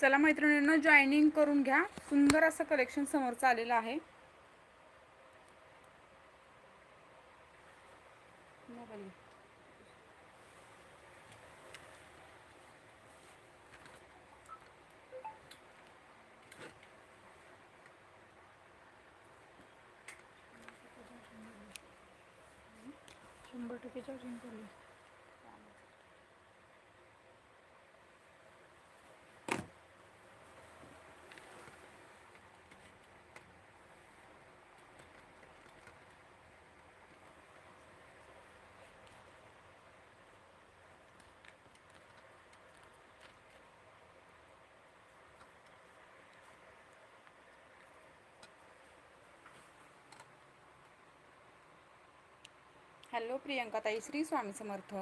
चला मैत्रिणींना जॉईनिंग करून घ्या. सुंदर असं कलेक्शन समोरचं आलेलं आहे. शंभर टक्के चार्जिंग हॅलो प्रियंका ताई श्री स्वामी समर्थ.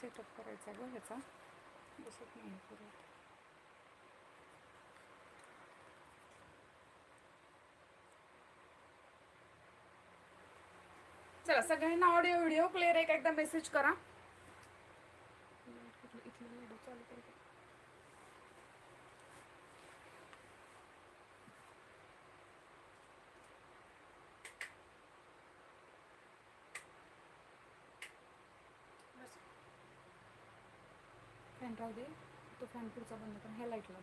सेटअप करायचा ग ह्याचा. बसत नाही परत चला सगळ्यांना ऑडिओ व्हिडिओ क्लिअर आहे का? एकदा मेसेज करा. फॅन राहू दे. तो फॅन पुढचा बंद कर. हे लाइट लाव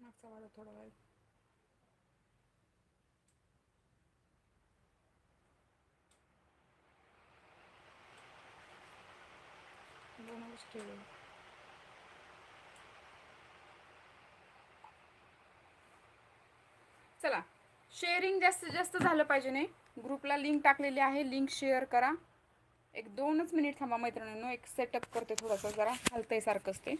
मागचा वाढव थोडा वेळ. दोनच ठेवू चला. शेअरिंग जास्तीत जास्त झालं पाहिजे नाही. ग्रुपला लिंक टाकलेली आहे. लिंक शेअर करा. एक दोनच मिनिट थांबा मैत्रिणींनो. एक सेटअप करते थोडंसं. जरा हलतंय सारखंच ते.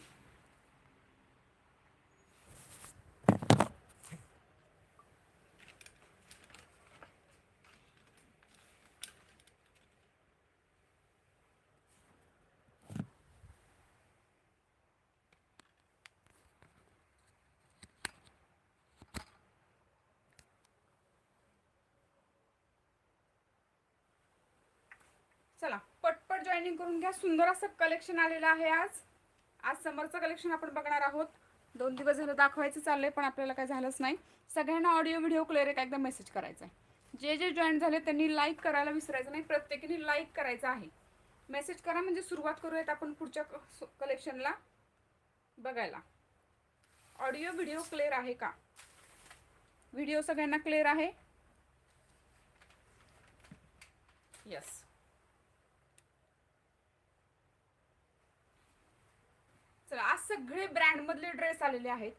चला पटपट जॉईनिंग करून घ्या. सुंदर असं कलेक्शन आलेलं आहे आज. आज समरचं कलेक्शन आपण बघणार आहोत. दोन दिवस झालं दाखवायचं चाललंय पण आपल्याला काय झालंच नाही. सगळ्यांना ऑडिओ व्हिडिओ क्लिअर आहे का? एकदा मेसेज करायचा आहे जे जे जॉईन झाले त्यांनी लाईक करायला विसरायचं नाही. प्रत्येकीने लाईक करायचं आहे. मेसेज करा म्हणजे सुरुवात करूयात आपण पुढच्या कलेक्शनला बघायला. ऑडिओ व्हिडिओ क्लिअर आहे का? व्हिडिओ सगळ्यांना क्लिअर आहे? यस चला आज सगळे ब्रँड मधले ड्रेस आलेले आहेत.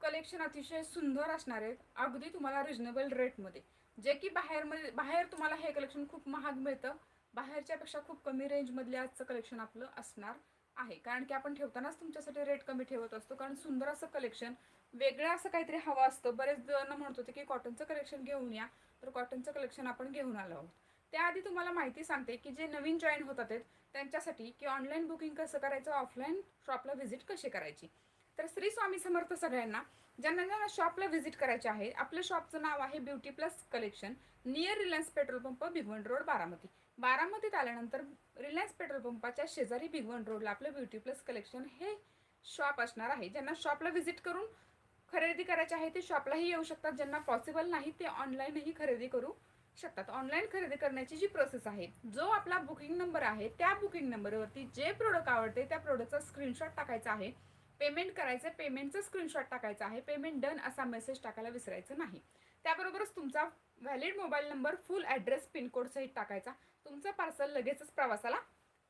कलेक्शन अतिशय सुंदर असणार आहेत. अगदी तुम्हाला रिजनेबल रेटमध्ये जे की बाहेरमध्ये बाहेर तुम्हाला हे कलेक्शन खूप महाग मिळतं. बाहेरच्यापेक्षा खूप कमी रेंजमधले आजचं कलेक्शन आपलं असणार आहे. कारण की आपण ठेवतानाच तुमच्यासाठी रेट कमी ठेवत असतो. कारण सुंदर असं कलेक्शन वेगळं असं काहीतरी हवं असतं. बरेच जण म्हणत होते की कॉटनचं कलेक्शन घेऊन या. तर कॉटनचं कलेक्शन आपण घेऊन आलो आहोत. त्याआधी तुम्हाला माहिती सांगते की जे नवीन जॉईन होतात आहेत त्यांच्यासाठी की ऑनलाईन बुकिंग कसं करायचं ऑफलाईन शॉपला व्हिजिट कशी करायची? तर श्री स्वामी समर्थ सगळ्यांना ज्यांना ज्यांना शॉपला व्हिजिट करायचे आहे आपल्या शॉपचं नाव आहे beauty plus collection near Reliance petrol pump Bhigwan road Baramati. बारामतीत आल्यानंतर रिलायन्स पेट्रोल पंपाच्या शेजारी भिगवण रोडला आपलं ब्युटी प्लस कलेक्शन हे शॉप असणार आहे. ज्यांना शॉपला व्हिजिट करून खरेदी करायची आहे ते शॉपलाही येऊ शकतात. ज्यांना पॉसिबल नाही ते ऑनलाईनही खरेदी करू शकतात. ऑनलाईन खरेदी करण्याची जी प्रोसेस आहे जो आपला बुकिंग नंबर आहे त्या बुकिंग नंबरवरती जे प्रोडक्ट आवडते त्या प्रोडक्टचा स्क्रीनशॉट टाकायचा आहे. पेमेंट करायचं पेमेंटचं स्क्रीनशॉट टाकायचा आहे. पेमेंट डन असा मेसेज टाकायला विसरायचं नाही. त्याबरोबरच तुमचा valid mobile number full address pincode सहित टाकायचा. तुमचं पार्सल लगेचच प्रवासाला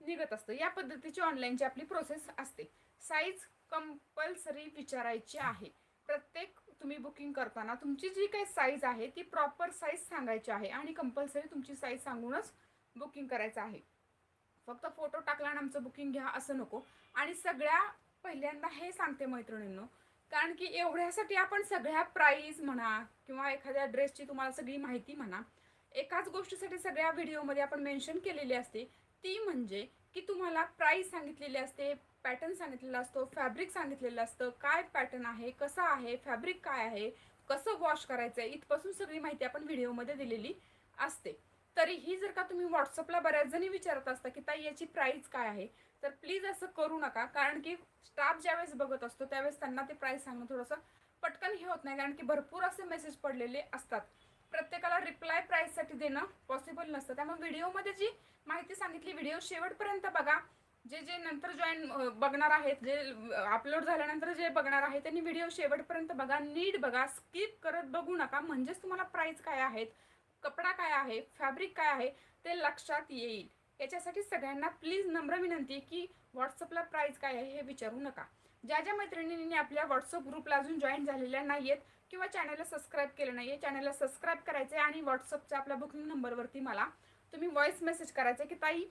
निघत असतं. या पद्धतीची ऑनलाईनची आपली प्रोसेस असते. साईज कंपल्सरी विचारायची आहे. प्रत्येक तुम्ही बुकिंग करताना तुमची जी काही साईज आहे ती प्रॉपर साईज सांगायची आहे आणि कंपल्सरी तुमची साईज सांगूनच बुकिंग करायचं आहे. फक्त फोटो टाकला आणि आमचं बुकिंग घ्या असं नको. आणि सगळ्या पहिल्यांदा हे सांगते मैत्रिणींनो कारण की एवढ्यासाठी आपण सगळ्या प्राईज म्हणा किंवा एखाद्या ड्रेसची तुम्हाला सगळी माहिती म्हणा एकाच गोष्टीसाठी सगळ्या व्हिडिओमध्ये आपण मेन्शन केलेली असते. ती म्हणजे की तुम्हाला प्राईस सांगितलेली असते पॅटर्न सांगितलेला असतो फॅब्रिक सांगितलेलं असतं. काय पॅटर्न आहे कसं आहे फॅब्रिक काय आहे कसं वॉश करायचं आहे इथपासून सगळी माहिती आपण व्हिडिओमध्ये दिलेली असते. तरीही जर का तुम्ही व्हॉट्सअपला बऱ्याच जणी विचारत असता की ताई याची प्राईस काय आहे? तर प्लीज असं करू नका. कारण की स्टाफ ज्यावेळेस बघत असतो त्यावेळेस त्यांना ते प्राईस सांगणं थोडंसं पटकन हे होत नाही. कारण की भरपूर असे मेसेज पडलेले असतात. प्रत्येकाला रिप्लाय प्राईससाठी देणं पॉसिबल नसतं. त्यामुळे व्हिडिओमध्ये जी माहिती सांगितली व्हिडिओ शेवटपर्यंत बघा. जे जे नंतर जॉईन बघणार आहेत जे अपलोड झाल्यानंतर जे बघणार आहेत त्यांनी व्हिडिओ शेवटपर्यंत बघा नीट बघा स्किप करत बघू नका. म्हणजेच तुम्हाला प्राईस काय आहेत कपडा काय आहे फॅब्रिक काय आहे ते लक्षात येईल. याच्यासाठी सगळ्यांना प्लीज नम्र विनंती आहे की व्हॉट्सअपला प्राईस काय आहे हे विचारू नका. ज्या ज्या मैत्रिणींनी आपल्या व्हॉट्सअप ग्रुपला अजून जॉईन झालेल्या नाही आहेत किंवा चॅनलला सबस्क्राईब केलं नाही आहे चॅनलला सबस्क्राईब करायचं आहे आणि व्हॉट्सअपच्या आपल्या बुकिंग नंबरवरती मला तुम्ही व्हॉइस मेसेज करायचं की ताई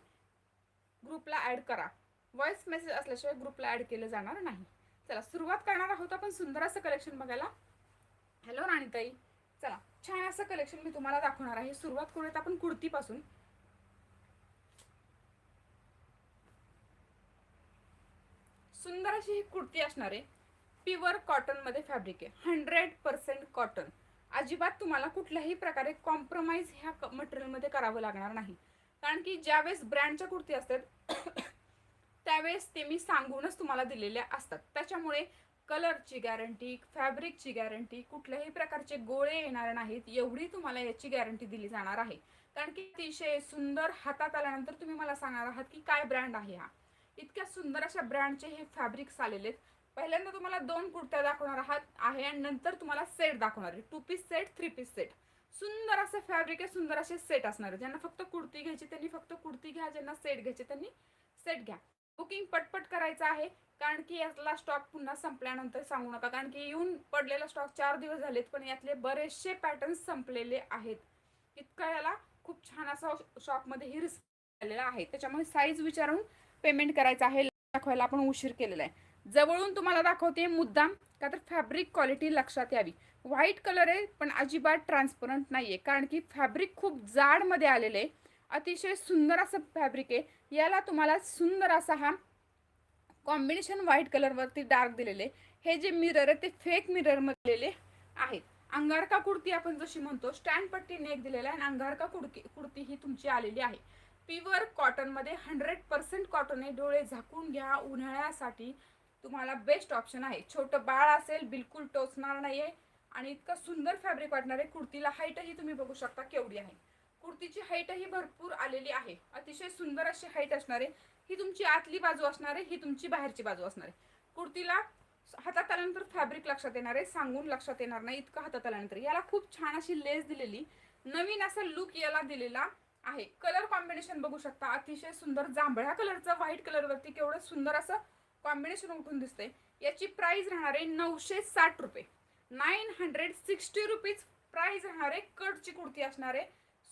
ग्रुपला ॲड करा. व्हॉइस मेसेज असल्याशिवाय ग्रुपला ॲड केलं जाणार नाही. चला सुरुवात करणार आहोत आपण सुंदर असं कलेक्शन बघायला. हॅलो राणीताई. चला छान असं कलेक्शन मी तुम्हाला दाखवणार आहे. सुरुवात करूयात आपण कुर्तीपासून. सुंदर अशी ही कुर्ती असणार आहे. प्युअर कॉटनमध्ये फॅब्रिक आहे. हंड्रेड पर्सेंट कॉटन अजिबात तुम्हाला कुठल्याही प्रकारे कॉम्प्रोमाइज ह्या मटेरियलमध्ये करावं लागणार नाही. कारण की ज्यावेळेस ब्रँडच्या कुर्ती असतात त्यावेळेस ते मी सांगूनच तुम्हाला दिलेल्या असतात. त्याच्यामुळे कलरची गॅरंटी फॅब्रिकची गॅरंटी कुठल्याही प्रकारचे गोळे येणार नाहीत एवढी तुम्हाला याची गॅरंटी दिली जाणार आहे. कारण की अतिशय सुंदर हातात आल्यानंतर तुम्ही मला सांगणार आहात की काय ब्रँड आहे हा. इतक्या सुंदर अशा ब्रँडचे हे फॅब्रिक्स आलेले आहेत. पहिल्यांदा तुम्हाला दोन कुर्त्या दाखवणार आहात आहे आणि नंतर तुम्हाला सेट दाखवणार आहे. Two piece set three piece set सुंदर असं फॅब्रिक आहे सुंदर असे सेट असणार आहे. ज्यांना फक्त कुर्ती घ्यायची त्यांनी फक्त कुर्ती घ्या ज्यांना सेट घ्यायचे त्यांनी सेट घ्या. बुकिंग पटपट करायचं आहे कारण की यातला स्टॉक पुन्हा संपल्यानंतर सांगू नका. कारण की येऊन पडलेला स्टॉक चार दिवस झालेत पण यातले बरेचसे पॅटर्न्स संपलेले आहेत. इतका याला खूप छान असा शॉपमध्ये रिस्क झालेला आहे. त्याच्यामुळे साईज विचारून पेमेंट करायचं आहे दाखवायला आपण उशीर केलेला आहे. जवळून तुम्हाला दाखवते मुद्दाम का तर फॅब्रिक क्वालिटी लक्षात यावी. व्हाईट कलर आहे पण अजिबात ट्रान्सपरंट नाही आहे कारण की फॅब्रिक खूप जाडमध्ये आलेलं आहे. अतिशय सुंदर असं फॅब्रिक आहे. याला तुम्हाला सुंदर असा हा कॉम्बिनेशन व्हाईट कलरवरती डार्क दिलेले हे जे मिरर आहे ते फेक मिररमध्ये आहेत. अंगारका कुर्ती आपण जशी म्हणतो स्टँड पट्टी नेक दिलेला आहे आणि अंगारका कुडकी कुर्ती ही तुमची आलेली आहे. प्युअर कॉटनमध्ये हंड्रेड पर्सेंट कॉटन आहे. डोळे झाकून घ्या. उन्हाळ्यासाठी तुम्हाला बेस्ट ऑप्शन आहे. छोटं बाळ असेल बिलकुल टोचणार नाही आहे आणि इतकं सुंदर फॅब्रिक वाटणार आहे कुर्तीला हाईटही तुम्ही बघू शकता केवढी आहे. कुर्तीची हाईटही भरपूर आलेली आहे. अतिशय सुंदर अशी हाईट असणार आहे ही तुमची आतली बाजू असणार आहे ही तुमची बाहेरची बाजू असणार. आहे कुर्तीला हातात आल्यानंतर फॅब्रिक लक्षात येणार आहे सांगून लक्षात येणार नाही इतकं हातात आल्यानंतर. याला खूप छान अशी लेस दिलेली नवीन असा लुक याला दिलेला आहे. कलर कॉम्बिनेशन बघू शकता अतिशय सुंदर जांभळ्या कलरचं व्हाईट कलरवरती केवढं सुंदर असं कॉम्बिनेशन उठून दिसतंय. याची प्राइस राहणार आहे नऊशे साठ रुपये. Nine hundred sixty rupees price राहणार आहे. कटची कुर्ती असणार आहे.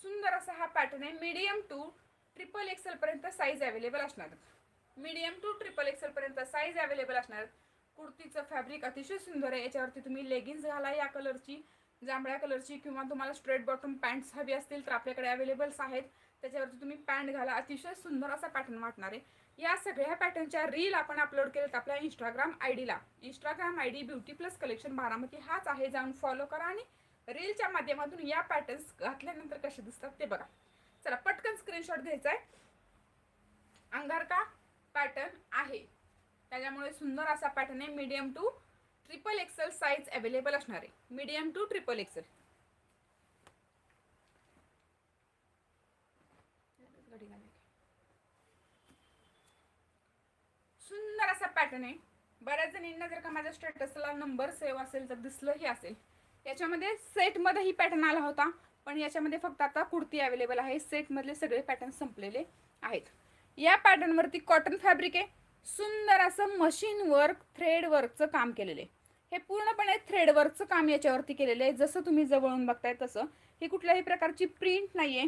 सुंदर असा हा पॅटर्न आहे. मीडियम टू ट्रिपल एक्सेल पर्यंत साईज अवेलेबल असणार. मीडियम टू ट्रिपल एक्सेल पर्यंत साईज अवेलेबल असणार. कुर्तीचं फॅब्रिक अतिशय सुंदर आहे. याच्यावरती तुम्ही लेगिन्स घाला या कलरची जांभळ्या कलरची किंवा तुम्हाला स्ट्रेट बॉटम पॅन्ट्स हवी असतील तर आपल्याकडे अवेलेबल्स आहेत. त्याच्यावरती तुम्ही पॅन्ट घाला. अतिशय सुंदर असा पॅटर्न वाटणार आहे. या सगळ्या पॅटर्नच्या रील आपण अपलोड केलेत आपल्या Instagram I Dila Instagram I D beauty plus collection Baramati हाच आहे जाऊन फॉलो करा आणि रीलच्या माध्यमातून या पॅटर्न्स घातल्यानंतर कसे दिसतात ते बघा. चला पटकन स्क्रीनशॉट घ्यायचा आहे अंगारका पॅटर्न आहे? त्याच्यामुळे सुंदर असा पॅटर्न आहे. Medium to triple XL size available असणार आहे. मीडियम टू ट्रिपल एक्सेल सुंदर असा पॅटर्न आहे. बऱ्याच जणींना जर का माझ्या स्टेटसला नंबर सेव्ह असेल तर दिसलं हे असेल. याच्यामध्ये सेटमध्ये ही पॅटर्न आला होता पण याच्यामध्ये फक्त आता कुर्ती अवेलेबल आहे. सेटमधले सगळे पॅटर्न संपलेले आहेत. या पॅटर्नवरती कॉटन फॅब्रिक आहे. सुंदर असं मशीन वर्क थ्रेड वर्कचं काम केलेलं आहे. हे पूर्णपणे थ्रेड वर्कचं काम याच्यावरती केलेलं आहे. जसं तुम्ही जवळून बघताय तसं. ही कुठल्याही प्रकारची प्रिंट नाही आहे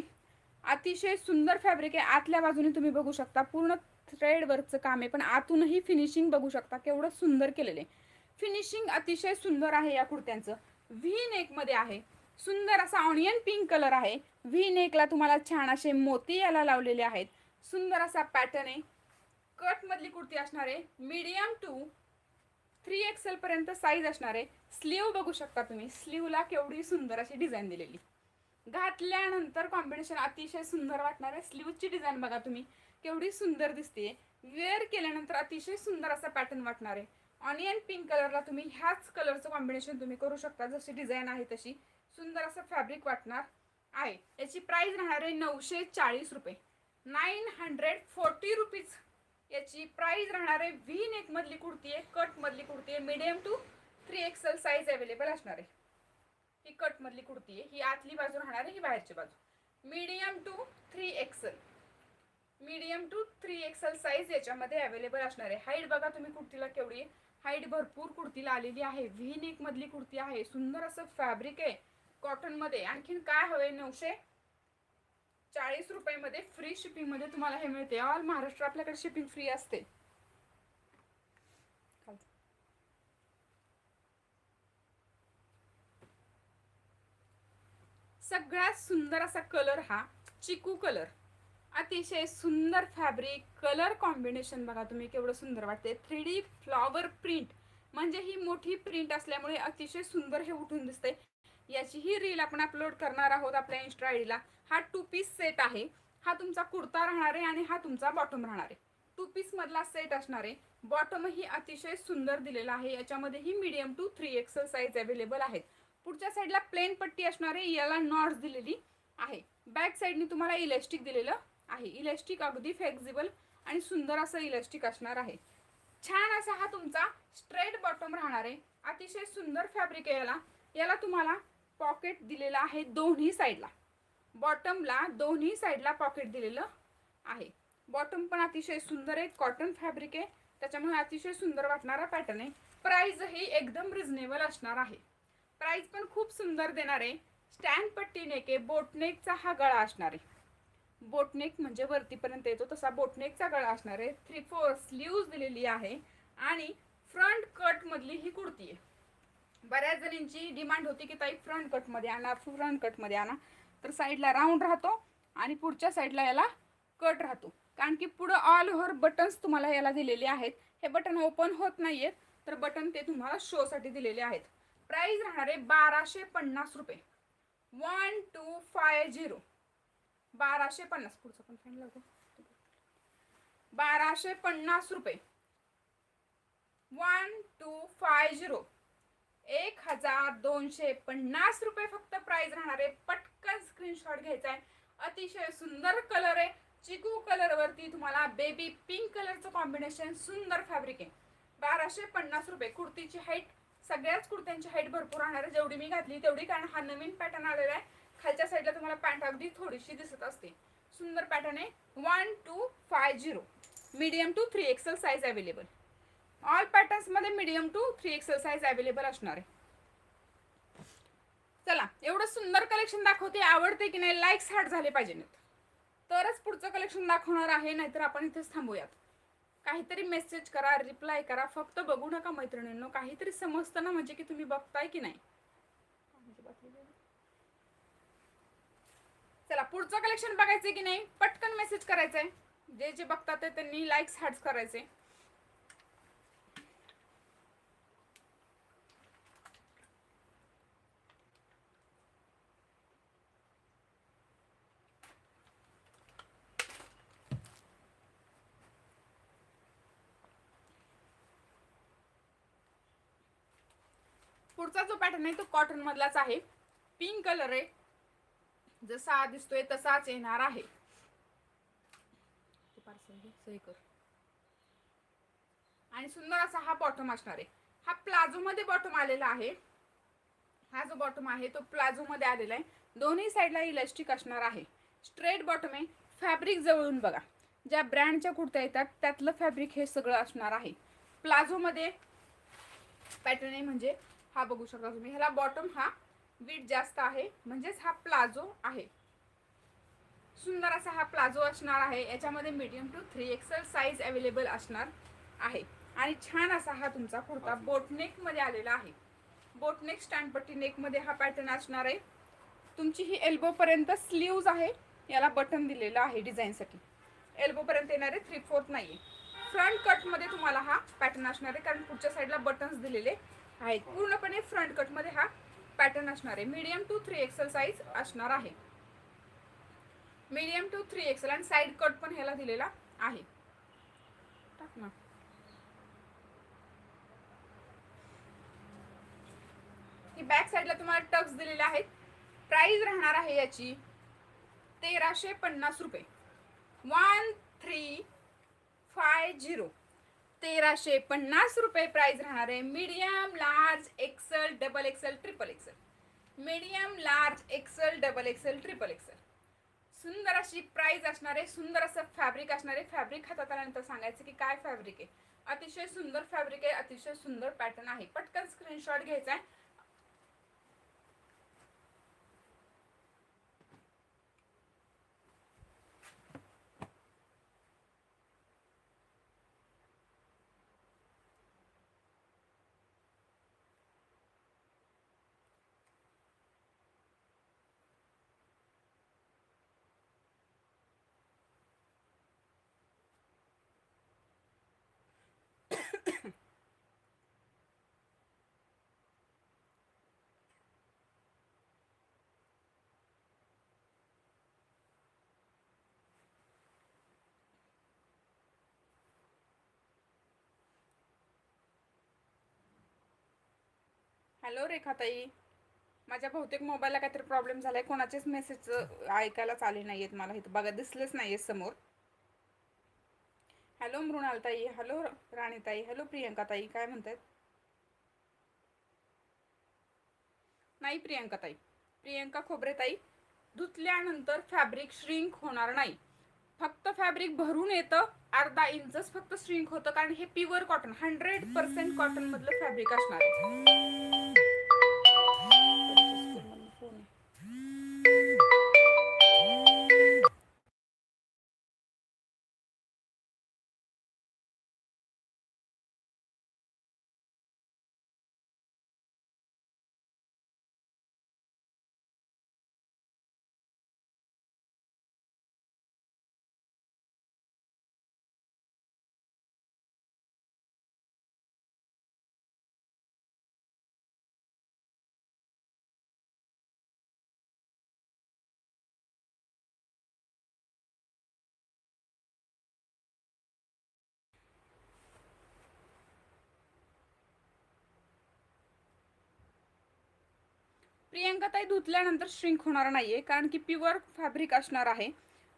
अतिशय सुंदर फॅब्रिक आहे. आतल्या बाजूने तुम्ही बघू शकता. पूर्ण थ्रेड वर्कचं काम आहे पण आतूनही फिनिशिंग बघू शकता केवढं सुंदर केलेलं आहे. फिनिशिंग अतिशय सुंदर आहे या कुर्त्यांचं. व्ही नेकमध्ये आहे. सुंदर असा ऑनियन पिंक कलर आहे. व्ही नेकला तुम्हाला छान असे मोती याला लावलेले आहेत. सुंदर असा पॅटर्न आहे. कट मधली कुर्ती असणार आहे. मीडियम टू थ्री एक्सेल पर्यंत साईज असणार आहे. स्लीव बघू शकता तुम्ही. स्लीवला केवढी सुंदर अशी डिझाईन दिलेली. घातल्यानंतर कॉम्बिनेशन अतिशय सुंदर वाटणार आहे. स्लीवची डिझाईन बघा तुम्ही. केवढी सुंदर दिसते वेअर केल्यानंतर अतिशय सुंदर असा पॅटर्न वाटणार आहे. ऑनियन पिंक कलरला तुम्ही ह्याच कलरचं कॉम्बिनेशन तुम्ही करू शकता. जशी डिझाईन आहे तशी. सुंदर असं फॅब्रिक वाटणार आहे. याची प्राईस राहणार आहे नऊशे चाळीस रुपये. नाईन हंड्रेड फोर्टी रुपीज याची प्राईज राहणार आहे व्ही नेक मधली कुर्ती आहे. कट मधली कुर्ती आहे. Medium to three XL size available असणार आहे. ही कट मधली कुर्ती आहे. ही आतली बाजू राहणार आहे. ही बाहेरची बाजू. Medium to three XL medium to three XL size याच्यामध्ये अवेलेबल असणार आहे. हाईट बघा तुम्ही कुर्तीला केवढी हाईट भरपूर कुर्तीला आलेली आहे. व्ही नेक मधली कुर्ती आहे. सुंदर असं फॅब्रिक आहे कॉटनमध्ये. आणखीन काय हवे नऊशे? चाळीस रुपयामध्ये फ्री शिपिंगमध्ये तुम्हाला हे मिळते. ऑल महाराष्ट्र आपल्याकडे शिपिंग फ्री असते. सगळ्यात सुंदर असा कलर हा चिकू कलर अतिशय सुंदर फॅब्रिक कलर कॉम्बिनेशन बघा तुम्ही केवढं सुंदर वाटते थ्री डी फ्लॉवर प्रिंट म्हणजे ही मोठी प्रिंट असल्यामुळे अतिशय सुंदर हे उठून दिसते याची ही रील आपण अपलोड करणार आहोत आपल्या इन्स्टा आयडीला हा टू पीस सेट आहे. हा तुमचा कुर्ता राहणार आहे आणि हा तुमचा बॉटम राहणार आहे. टू पीस मधला सेट असणार आहे. बॉटम ही अतिशय सुंदर दिलेला आहे. याच्यामध्ये ही medium to three XL size available आहेत. पुढच्या साईडला प्लेन पट्टी असणार आहे. याला नॉट्स दिलेली आहे. बॅक साईडने तुम्हाला इलेस्टिक दिलेलं आहे. इलेस्टिक अगदी फ्लेक्झिबल आणि सुंदर असं इलेस्टिक असणार आहे. छान असा हा तुमचा स्ट्रेट बॉटम राहणार आहे. अतिशय सुंदर फॅब्रिक आहे याला. याला तुम्हाला पॉकेट दिलेलं आहे दोन्ही साईडला बॉटमला दोन्ही साईडला पॉकेट दिलेलं आहे. बॉटम पण अतिशय सुंदर आहे. कॉटन फॅब्रिक आहे. त्याच्यामुळे अतिशय सुंदर वाटणारा पॅटर्न आहे. प्राईज ही एकदम रिझनेबल असणार आहे. प्राईज पण खूप सुंदर देणार आहे. स्टँड पट्टी नेके आहे. बोटनेकचा हा गळा असणार आहे. बोटनेक म्हणजे वरतीपर्यंत येतो तसा बोटनेकचा गळा असणार आहे. थ्री फोर स्लीव्ज दिलेली आहे आणि फ्रंट कट मधली ही कुर्ती आहे. बऱ्याच जणींची डिमांड होती की ताई फ्रंट कटमध्ये आणा फ्रंट कटमध्ये आणा. तर साईडला राऊंड राहतो आणि पुढच्या साईडला याला कट राहतो. कारण की पुढं ऑल ओव्हर बटन्स तुम्हाला याला दिलेले आहेत. हे बटन ओपन होत नाही आहेत तर बटन ते तुम्हाला शो साठी दिलेले आहेत. प्राइस राहणार आहे बाराशे पन्नास रुपये. वन टू फाय झिरो बाराशे पन्नास पुढचं पण फाईन लागतो बाराशे पन्नास रुपये. वन टू फाय झिरो एक हजार दोनशे पन्नास रुपये फक्त प्राइस राहणार आहे. पटकन स्क्रीनशॉट घ्यायचा आहे. अतिशय सुंदर कलर आहे. चिकू कलर वरती तुम्हाला बेबी पिंक कलरचं कॉम्बिनेशन सुंदर फॅब्रिक आहे. बाराशे पन्नास रुपये. कुर्तीची हाईट सगळ्याच कुर्त्यांची हाईट भरपूर राहणार आहे. जेवढी मी घातली तेवढी कारण हा नवीन पॅटर्न आलेला आहे. खालच्या साईडला तुम्हाला पॅन्ट अगदी थोडीशी दिसत असते सुंदर पॅटर्न आहे. One two five zero medium to three XL size available all पॅटर्न्समध्ये medium to three XL size available असणार आहे. चला एवढं सुंदर कलेक्शन दाखवते. आवडते की नाही लाईक्स हार्ट झाले पाहिजे तरच पुढचं कलेक्शन दाखवणार आहे नाहीतर आपण इथेच थांबूयात. काहीतरी मेसेज करा रिप्लाय करा. फक्त बघू नका मैत्रिणींनो काहीतरी समजतं ना म्हणजे की तुम्ही बघताय की नाही. चला पुढचं कलेक्शन बघायचं की नाही पटकन मेसेज करायचंय. जे जे बघतात ते त्यांनी लाईक्स हार्ट्स करायचे. पुढचा जो पॅटर्न आहे तो कॉटन मधलाच आहे. पिंक कलर आहे. जसा दिसतोय तसाच येणार आहे. सही कर. आणि सुंदर असा हा बॉटम असणार आहे. हा प्लाझो मध्ये बॉटम आलेला आहे. हा जो बॉटम आहे तो प्लाझो मध्ये आलेला आहे. दोन्ही साईडला इलास्टिक असणार आहे. स्ट्रेट बॉटम आहे. फॅब्रिक जवळून बघा. ज्या ब्रँडच्या कुर्त्या येतात त्यातलं फॅब्रिक हे सगळं असणार आहे. प्लाझो मध्ये पॅटर्न आहे म्हणजे हा बघू शकता तुम्ही. ह्याला बॉटम हा वीट जास्त आहे म्हणजेच हा प्लाझो आहे. सुंदर असा हा प्लाझो असणार आहे याच्यामध्ये medium to three XL size available असणार आहे. आणि छान असा हा तुमचा कुर्ता बोटनेकमध्ये आलेला आहे. बोटनेक स्टँड पट्टी नेकमध्ये हा पॅटर्न असणार आहे. तुमची ही एल्बो पर्यंत स्लीव्ज आहे याला बटन दिलेलं आहे डिझाईनसाठी एल्बो पर्यंत येणारे थ्री फोर्थ नाहीये. फ्रंट कटमध्ये तुम्हाला हा पॅटर्न असणार आहे कारण पुढच्या साईडला बटन्स दिलेले आहेत. पूर्णपणे फ्रंट कटमध्ये हा पॅटर्न असणार आहे. Medium to three XL size असणार आहे. मीडियम टू थ्री एक्सेल आणि साईड कट पण ह्याला दिलेला आहे. टाक ना. ही बॅक साईडला तुम्हाला टक्स दिलेले आहेत. प्राइस राहणार आहे याची तेराशे पन्नास रुपये. वन थ्री फाय झिरो तेराशे पन्नास रुपये प्राइस राहणार आहे. Medium large XL double XL triple XL medium large XL double XL triple XL सुंदर अशी प्राइस असणार आहे. सुंदर असं फॅब्रिक असणार आहे. फॅब्रिक हातात आल्यानंतर सांगायचं की काय फॅब्रिक आहे? अतिशय सुंदर फॅब्रिक आहे. अतिशय सुंदर पॅटर्न आहे. पटकन स्क्रीनशॉट घ्यायचा आहे. हॅलो रेखाताई माझ्या बहुतेक मोबाईलला काहीतरी प्रॉब्लेम झालाय. कोणाचेच मेसेज ऐकायला चाले नाहीयेत मला. इथं बघा दिसलेच नाहीये समोर. हॅलो मृणालताई. हॅलो राणीताई. हॅलो प्रियंकाताई. काय म्हणतात नाही प्रियंकाताई. प्रियंका खोबरेताई धुतल्यानंतर फॅब्रिक श्रिंक होणार नाही. फक्त फॅब्रिक भरून येतं अर्धा इंचच फक्त श्रिंक होतं. कारण हे pure cotton hundred percent cotton मधलं फॅब्रिक असणार आहे. प्रियंका ताई धुतल्यानंतर श्रिंक होणार नाहीये कारण की प्युअर फॅब्रिक असणार आहे.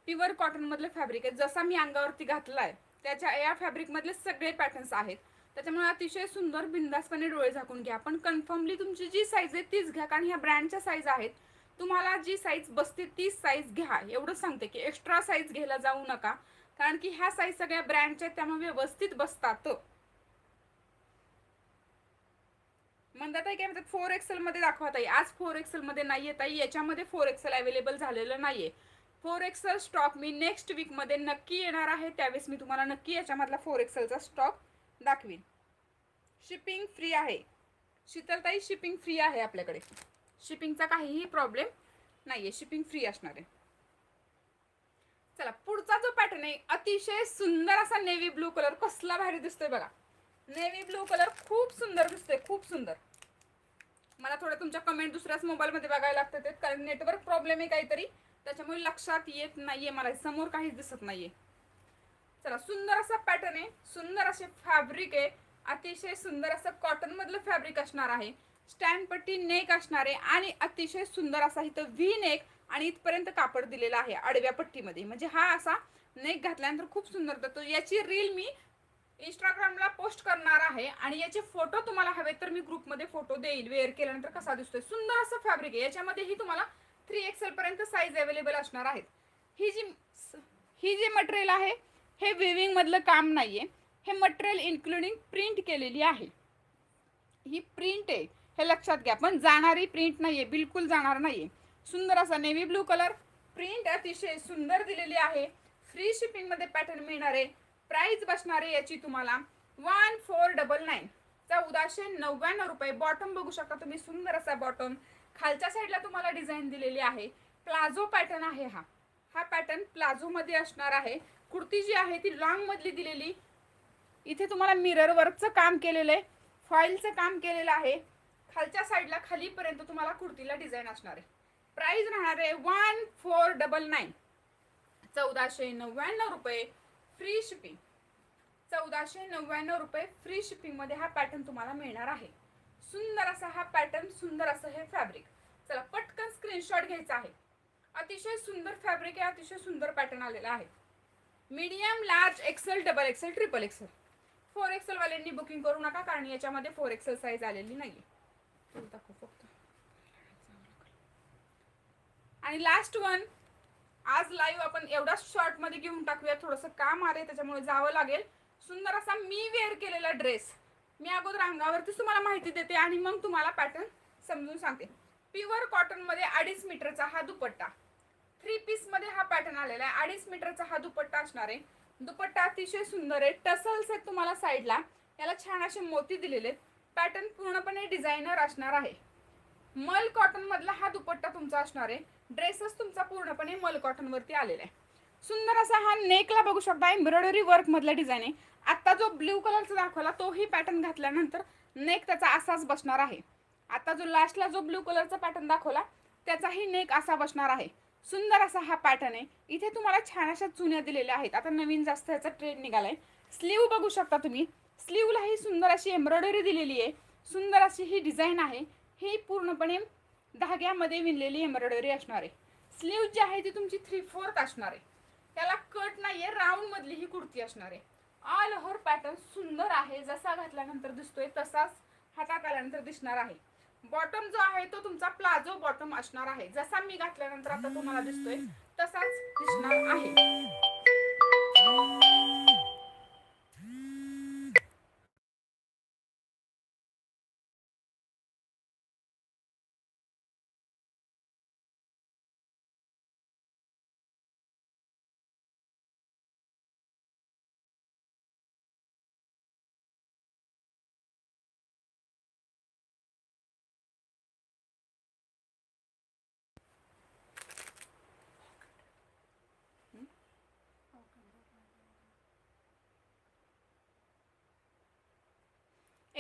प्युअर कॉटन मधले फॅब्रिक आहे जसा मी अंगावरती घातलाय त्याच्या या फॅब्रिक मधले सगळे पॅटर्न्स आहेत. त्याच्यामुळे अतिशय सुंदर बिंदासपणे डोळे झाकून घ्या. पण कन्फर्मली तुमची जी साईज आहे तीच घ्या. कारण ह्या ब्रँडच्या साईज आहेत. तुम्हाला जी साईज बसते तीच साईज घ्या. एवढं सांगते की एक्स्ट्रा साईज घ्यायला जाऊ नका. कारण की ह्या साईज सगळ्या ब्रँडच्या आहेत त्यामुळे व्यवस्थित बसतात. म्हणतात काय म्हणतात फोर एक्सेल मध्ये दाखवत आहे आज फोर एक्सेल मध्ये नाहीये आहे याच्यामध्ये फोर एक्सेल अवेलेबल झालेलं नाहीये. फोर एक्सेल स्टॉक मी नेक्स्ट वीकमध्ये नक्की येणार आहे. त्यावेळेस मी तुम्हाला नक्की याच्यामधला फोर एक्सेलचा स्टॉक दाखवीन. शिपिंग फ्री आहे. शीतलताई शिपिंग फ्री आहे आपल्याकडे. शिपिंगचा काहीही प्रॉब्लेम नाही आहे शिपिंग फ्री असणार आहे. चला पुढचा जो पॅटर्न आहे अतिशय सुंदर असा नेव्ही ब्लू कलर कसला भारी दिसतोय बघा. नेव्ही ब्लू कलर खूप सुंदर दिसतोय खूप सुंदर. मला थोडं तुमच्या कमेंट दुसऱ्याच मोबाईलमध्ये बघायला लागतात कारण नेटवर्क प्रॉब्लेम आहे काहीतरी. त्याच्यामुळे लक्षात येत नाहीये मला समोर काहीच दिसत नाहीये. चला सुंदर असा पॅटर्न आहे सुंदर असे फॅब्रिक आहे. अतिशय सुंदर असं कॉटन मधलं फॅब्रिक असणार आहे. स्टँड पट्टी नेक असणार आहे आणि अतिशय सुंदर असा इथं व्ही नेक आणि इथपर्यंत कापड दिलेला आहे आडव्या पट्टीमध्ये. म्हणजे हा असा नेक घातल्यानंतर खूप सुंदर तो याची रील मी इंस्टाग्रामला पोस्ट करणार आहे आणि याचे फोटो तुम्हाला हवे तर मी ग्रुपमध्ये फोटो देईल. वेअर केल्यानंतर कसा दिसतोय? सुंदर असं फॅब्रिक आहे. याच्यामध्येही तुम्हाला थ्री एक्सेल पर्यंत साईज अवेलेबल असणार आहेत. ही जी ही जी मटेरियल आहे हे विविंग मधलं काम नाहीये. हे मटेरियल इन्क्लुडिंग प्रिंट केलेली आहे. ही प्रिंट आहे. हे लक्षात घ्या. पण जाणारी प्रिंट नाहीये. बिलकुल जाणार नाहीये. सुंदर असा नेव्ही ब्लू कलर प्रिंट अतिशय सुंदर दिलेली आहे. फ्री शिपिंगमध्ये पॅटर्न मिळणार आहे. प्राइस बसणार आहे याची तुम्हाला वन फोर डबल नाईन. चौदाशे नव्याण्णव रुपये. बॉटम बघू शकता तुम्ही सुंदर असा बॉटम खालच्या साईडला तुम्हाला डिझाईन दिलेली आहे. प्लाझो पॅटर्न आहे हा. हा पॅटर्न प्लाझोमध्ये असणार आहे. कुर्ती जी आहे ती लॉंग मधली दिलेली. इथे तुम्हाला मिरर वर्कचं काम केलेलं आहे. फॉईलचं काम केलेलं आहे. खालच्या साईडला खालीपर्यंत तुम्हाला कुर्तीला डिझाईन असणार आहे. प्राईज राहणार आहे वन फोर डबल नाईन. चौदाशे नव्याण्णव रुपये. फ्री शिपिंग चौदाशे नव्याण्णव रुपये फ्री शिपिंगमध्ये हा पॅटर्न तुम्हाला मिळणार आहे. सुंदर असा हा पॅटर्न सुंदर असं हे फॅब्रिक चला पटकन स्क्रीनशॉट घ्यायचा आहे. अतिशय सुंदर फॅब्रिक आहे अतिशय सुंदर पॅटर्न आलेला आहे. Medium large XL double XL triple XL four XL वाल्यांनी बुकिंग करू नका कारण याच्यामध्ये फोर एक्सेल साईज आलेली नाही आहे आणि लास्ट वन आज लाईव्ह आपण एवढा शॉर्टमध्ये घेऊन टाकूया थोडंसं काम आलंय त्याच्यामुळे जावं लागेल. सुंदर असा मी वेअर केलेला ड्रेस मी अगोदर अंगावरतीच तुम्हाला माहिती देते आणि मग तुम्हाला पॅटर्न समजून सांगते. प्युअर कॉटनमध्ये अडीच मीटरचा हा दुपट्टा. थ्री पीसमध्ये हा पॅटर्न आलेला आहे. अडीच मीटरचा हा दुपट्टा असणार आहे. दुपट्टा अतिशय सुंदर आहे. टसल्स आहेत तुम्हाला साईडला याला छान असे मोती दिलेले आहेत. पॅटर्न पूर्णपणे डिझायनर असणार आहे. मल कॉटन मधला हा दुपट्टा तुमचा असणार आहे. ड्रेसच तुमचा पूर्णपणे मल कॉटन वरती आलेला आहे. सुंदर असा हा नेकला बघू शकता एम्ब्रॉयडरी वर्क मधला डिझाईन आहे. आता जो ब्ल्यू कलरचा दाखवला तोही पॅटर्न घातल्यानंतर नेक त्याचा असाच बसणार आहे. आता जो लास्टला जो ब्ल्यू कलरचा पॅटर्न दाखवला त्याचाही नेक असा बसणार आहे. सुंदर असा हा पॅटर्न आहे. इथे तुम्हाला छान अशा चुन्या दिलेल्या आहेत. आता नवीन जास्त याचा ट्रेंड निघालाय. स्लीव बघू शकता तुम्ही. स्लीवला ही सुंदर अशी एम्ब्रॉयडरी दिलेली आहे. सुंदर अशी ही डिझाईन आहे. ही पूर्णपणे धाग्यामध्ये विणलेली एम्ब्रॉयडरी असणार आहे. स्लीव जी आहे ती तुमची थ्री फोर्थ असणार आहे. त्याला कट नाही राऊंड मधली ही कुर्ती असणार आहे. ऑल ओव्हर पॅटर्न सुंदर आहे. जसा घातल्यानंतर दिसतोय तसाच हातात आल्यानंतर दिसणार आहे. बॉटम जो आहे तो तुमचा प्लाझो बॉटम असणार आहे. जसा मी घातल्यानंतर आता तुम्हाला दिसतोय तसाच दिसणार आहे.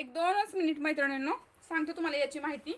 एक दोनच मिनिट मैत्रिणींनो सांगते तुम्हाला याची माहिती.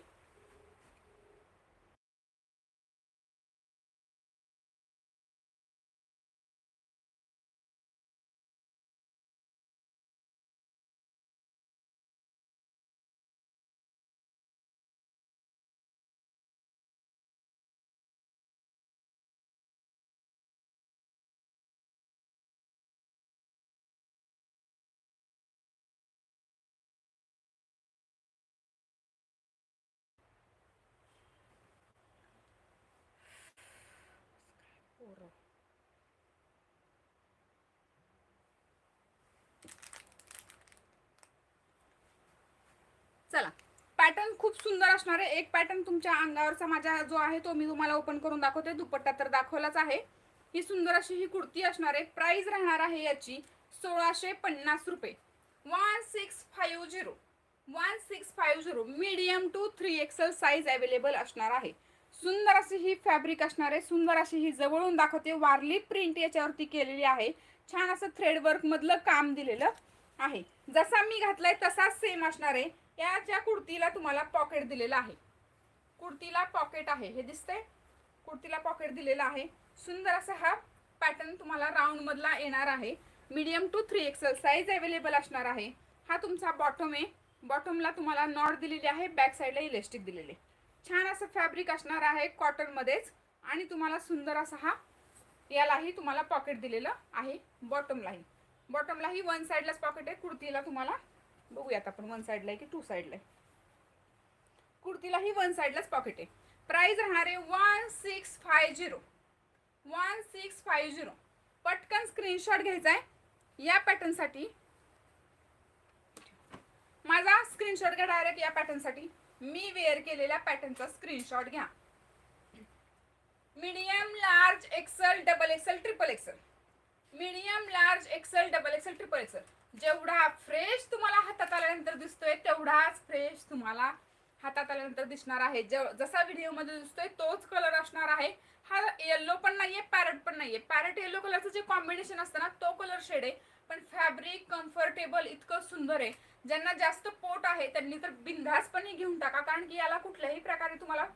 चला. पॅटर्न खूप सुंदर असणार आहे. एक पॅटर्न तुमच्या अंगावरचा माझा जो आहे तो मी तुम्हाला ओपन करून दाखवते. दुपट्टा तर दाखवलाच आहे. ही सुंदर अशी ही कुर्ती असणार आहे. प्राइस राहणार आहे याची सोळाशे पन्नास रुपये. One six five zero one six five zero medium to three XL size available असणार आहे. सुंदर अशी ही फॅब्रिक असणार आहे. सुंदर अशी ही जवळून दाखवते. वारली प्रिंट याच्यावरती केलेली आहे. छान असं थ्रेड वर्क मधलं काम दिलेलं आहे. जसा मी घातलाय तसाच सेम असणार आहे. याच्या कुर्तीला तुम्हाला पॉकेट दिलेलं आहे. कुर्तीला पॉकेट आहे. हे दिसतंय? कुर्तीला पॉकेट दिलेलं आहे. सुंदर असा हा पॅटर्न तुम्हाला राऊंडमधला येणार आहे. Medium to three XL size available असणार आहे. हा तुमचा बॉटम आहे. बॉटमला तुम्हाला नॉट दिलेली आहे. बॅक साईडला इलेस्टिक दिलेले. छान असं फॅब्रिक असणार आहे कॉटनमध्येच आणि तुम्हाला सुंदर असा हा यालाही तुम्हाला पॉकेट दिलेलं आहे. बॉटमलाही बॉटमलाही वन साईडलाच पॉकेट आहे. कुर्तीला तुम्हाला बघूयात आपण. वन साईडला आहे की टू साईडला आहे? कुर्तीला ही वन साईडलाच पॉकेट आहे. प्राईज राहणार आहे one six five zero one six five zero पटकन स्क्रीनशॉट घ्यायचा आहे. या पॅटर्नसाठी माझा स्क्रीनशॉट घ्या डायरेक्ट या पॅटर्नसाठी मी वेअर केलेल्या पॅटर्नचा स्क्रीनशॉट घ्या. Medium large XL double XL triple XL medium large XL double XL triple XL जेवढा फ्रेश तुम्हाला हातात आल्यानंतर दिसतोय तेवढाच फ्रेश तुम्हाला हातात आल्यानंतर दिसणार आहे. जसा व्हिडिओमध्ये दिसतोय तोच कलर असणार आहे. हा येल्लो पण नाहीये पॅरेट पण नाहीये. पॅरेट येल्लो कलरचं जे कॉम्बिनेशन असतं ना तो कलर शेड आहे. पण फॅब्रिक कम्फर्टेबल इतकं सुंदर आहे. ज्यांना जास्त पोट आहे त्यांनी तर बिंधासपणे घेऊन टाका. कारण की याला कुठल्याही प्रकारे तुम्हाला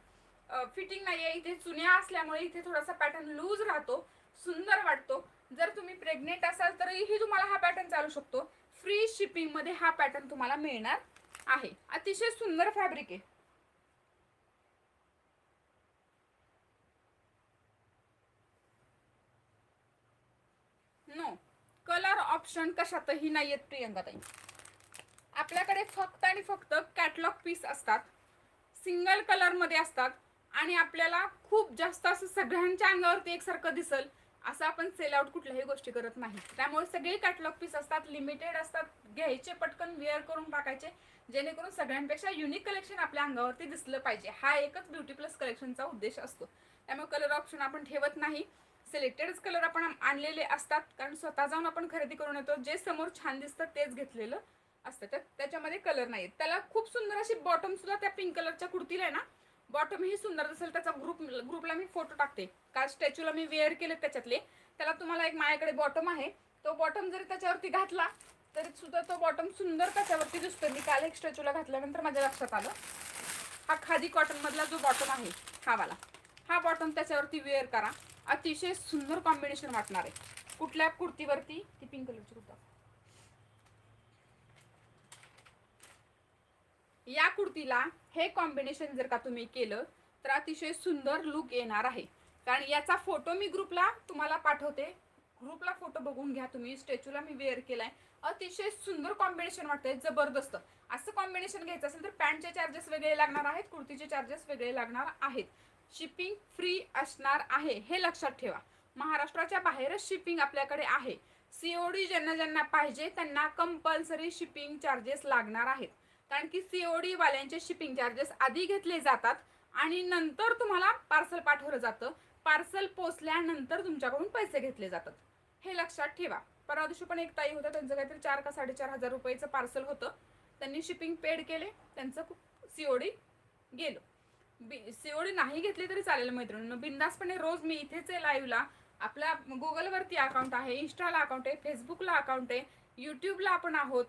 फिटिंग नाहीये. इथे चुन्या असल्यामुळे इथे थोडासा पॅटर्न लूज राहतो सुंदर वाटतो. जर तुम्ही प्रेग्नेंट असाल तरीही तुम्हाला हा पॅटर्न चालू शकतो. फ्री शिपिंगमध्ये हा पॅटर्न तुम्हाला मिळणार आहे. अतिशय सुंदर फॅब्रिक आहे. नो कलर ऑप्शन कशातही नाही आहेत प्रियंकाताई. आपल्याकडे फक्त आणि फक्त कॅटलॉग पीस असतात. सिंगल कलरमध्ये असतात. आणि आपल्याला खूप जास्त असं सगळ्यांच्या अंगावरती एकसारखं दिसल असं आपण सेल आउट कुठल्याही गोष्टी करत नाही. त्यामुळे सगळे कॅटलॉग पीस असतात लिमिटेड असतात घ्यायचे पटकन वेअर करून टाकायचे जेणेकरून सगळ्यांपेक्षा युनिक कलेक्शन आपल्या अंगावरती दिसलं पाहिजे. हा एकच ब्युटी प्लस कलेक्शनचा उद्देश असतो. त्यामुळे कलर ऑप्शन आपण ठेवत नाही. सिलेक्टेडच कलर आपण आणलेले असतात कारण स्वतः जाऊन आपण खरेदी करून येतो. जे समोर छान दिसतं तेच घेतलेलं असतं. तर त्याच्यामध्ये कलर नाही त्याला खूप सुंदर अशी बॉटम सुद्धा त्या पिंक कलरच्या कुर्तीला आहे ना बॉटम ही सुंदर असेल त्याचा ग्रुप ग्रुपला मी फोटो टाकते. काल स्टॅच्यूला मी वेअर केले त्याच्यातले. त्याला तुम्हाला एक माझ्याकडे बॉटम आहे. तो बॉटम जरी त्याच्यावरती घातला तरी सुद्धा तो बॉटम सुंदर त्याच्यावरती दिसतो मी काल एक स्टॅच्यूला घातल्यानंतर माझ्या लक्षात आलं. हा खादी कॉटन मधला जो बॉटम आहे हा वाला. हा बॉटम त्याच्यावरती वेअर करा. अतिशय सुंदर कॉम्बिनेशन वाटणार आहे. कुठल्या कुर्तीवरती? ती पिंक कलरची कुर्ता. या कुर्तीला हे कॉम्बिनेशन जर का तुम्ही केलं तर अतिशय सुंदर लुक येणार आहे. कारण याचा फोटो मी ग्रुपला तुम्हाला पाठवते. ग्रुपला फोटो बघून घ्या तुम्ही. स्टॅच्यूला मी वेअर केलाय. अतिशय सुंदर कॉम्बिनेशन वाटतंय. जबरदस्त. असं कॉम्बिनेशन घ्यायचं असेल तर पॅन्टचे चार्जेस वेगळे लागणार आहेत. कुर्तीचे चार्जेस वेगळे लागणार आहेत. शिपिंग फ्री असणार आहे. हे लक्षात ठेवा. महाराष्ट्राच्या बाहेरच शिपिंग आपल्याकडे आहे. सीओडी ज्यांना ज्यांना पाहिजे त्यांना कंपल्सरी शिपिंग चार्जेस लागणार आहेत. कारण की सीओडी वाल्यांचे शिपिंग चार्जेस आधी घेतले जातात आणि नंतर तुम्हाला पार्सल पाठवलं जातं. पार्सल पोचल्यानंतर तुमच्याकडून पैसे घेतले जातात. हे लक्षात ठेवा. परवा दिवशी पण एक ताई होतं त्यांचं काहीतरी चार का साडेचार हजार रुपयाचं पार्सल होतं. त्यांनी शिपिंग पेड केले. त्यांचं सीओडी गेलो. बी सीओडी नाही घेतली तरी चालेल मैत्रिणींनो. बिंदासपणे रोज मी इथेच आहे लाईव्हला आपल्या गुगलवरती अकाउंट आहे इंस्टाला अकाउंट आहे फेसबुकला अकाउंट आहे यूट्यूबला आपण आहोत.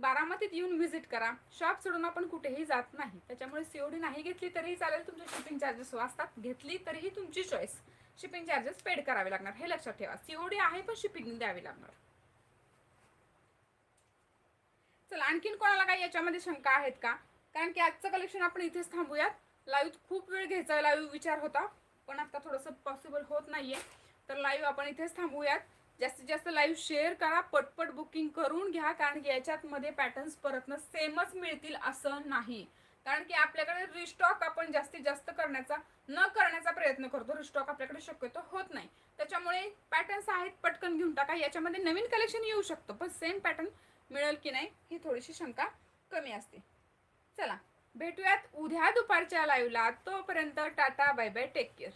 बारामतीत येऊन व्हिजिट करा. शॉप सोडून आपण कुठेही जात नाही. त्याच्यामुळे सीओडी नाही घेतली तरीही चालेल. तुमचे शिपिंग चार्जेस वाचतात. घेतली तरीही तुमची चॉईस शिपिंग चार्जेस पेड करावे लागणार. हे लक्षात ठेवा. सीओडी आहे पण शिपिंग द्यावी लागणार. चला आणखीन कोणाला काही याच्यामध्ये शंका आहेत का? कारण की आजचं कलेक्शन आपण इथेच थांबूयात. लाईव्ह खूप वेळ घ्यायचा. लाईव्ह विचार होता. पण आता थोडंसं पॉसिबल होत नाहीये. तर लाईव्ह आपण इथेच थांबूयात. जास्तीत जास्त लाईव्ह शेअर करा पटपट बुकिंग करून घ्या कारण की याच्यात मध्ये पॅटर्न्स परत सेमच मिळतील असं नाही. कारण की आपल्याकडे रिस्टॉक आपण जास्तीत जास्त करण्याचा न करण्याचा प्रयत्न करतो. रिस्टॉक आपल्याकडे शक्यतो होत नाही. त्याच्यामुळे पॅटर्न्स आहेत पटकन घेऊन टाका. याच्यामध्ये नवीन कलेक्शन येऊ शकतं पण सेम पॅटर्न मिळेल की नाही ही थोडीशी शंका कमी असते. चला भेटूयात उद्या दुपारच्या लाईव्हला तोपर्यंत tata bye bye take care